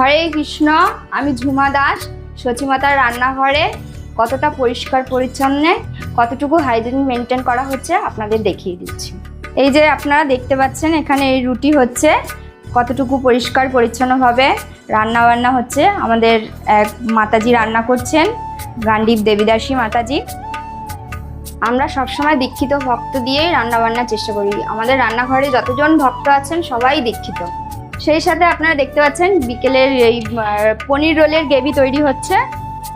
হরে কৃষ্ণ, আমি ঝুমা দাস সচিমাতার রান্নাঘরে কতটা পরিষ্কার পরিচ্ছন্ন, কতটুকু হাইজিন মেনটেন করা হচ্ছে আপনাদের দেখিয়ে দিচ্ছি। এই যে আপনারা দেখতে পাচ্ছেন, এখানে এই রুটি হচ্ছে, কতটুকু পরিষ্কার পরিচ্ছন্নভাবে রান্না বান্না হচ্ছে। আমাদের এক মাতাজি রান্না করছেন গান্ডীপ দেবীদাসী মাতাজি। আমরা সবসময় দীক্ষিত ভক্ত দিয়েই রান্নাবান্নার চেষ্টা করি। আমাদের রান্নাঘরে যতজন ভক্ত আছেন, সবাই দীক্ষিত। সেই সাথে আপনারা দেখতে পাচ্ছেন বিকেলের এই পনির রোলের গ্রেভি তৈরি হচ্ছে।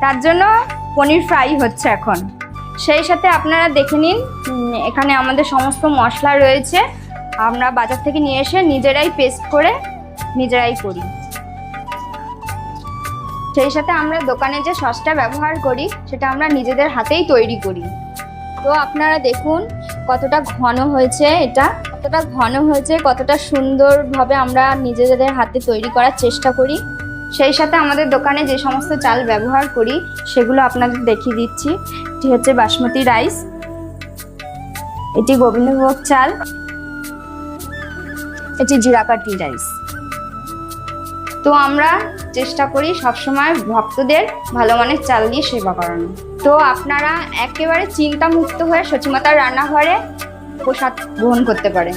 তার জন্য পনির ফ্রাই হচ্ছে এখন। সেই সাথে আপনারা দেখে নিন এখানে আমাদের সমস্ত মশলা রয়েছে। আমরা বাজার থেকে নিয়ে এসে নিজেরাই পেস্ট করে নিজেরাই করি। সেই সাথে আমরা দোকানে যে সসটা ব্যবহার করি, সেটা আমরা নিজেদের হাতেই তৈরি করি। তো আপনারা দেখুন কতটা ঘন হয়েছে এটা। কতটা ঘন হয়েছে, কতটা সুন্দরভাবে আমরা নিজেদের হাতে তৈরি করার চেষ্টা করি। সেই সাথে আমাদের দোকানে যে সমস্ত চাল ব্যবহার করি, সেগুলো আপনাদের দেখিয়ে দিচ্ছি। এটি হচ্ছে বাসমতি রাইস। এটি গোবিন্দভোগ চাল। এটি জিরাকাটি রাইস। তো আমরা চেষ্টা করি সবসময় ভক্তদের ভালো মানের চাল দিয়ে সেবা করানো তো আপনারা একেবারে চিন্তামুক্ত হয়ে সচিমাতার রান্নাঘরে প্রসাদ গ্রহণ করতে পারেন।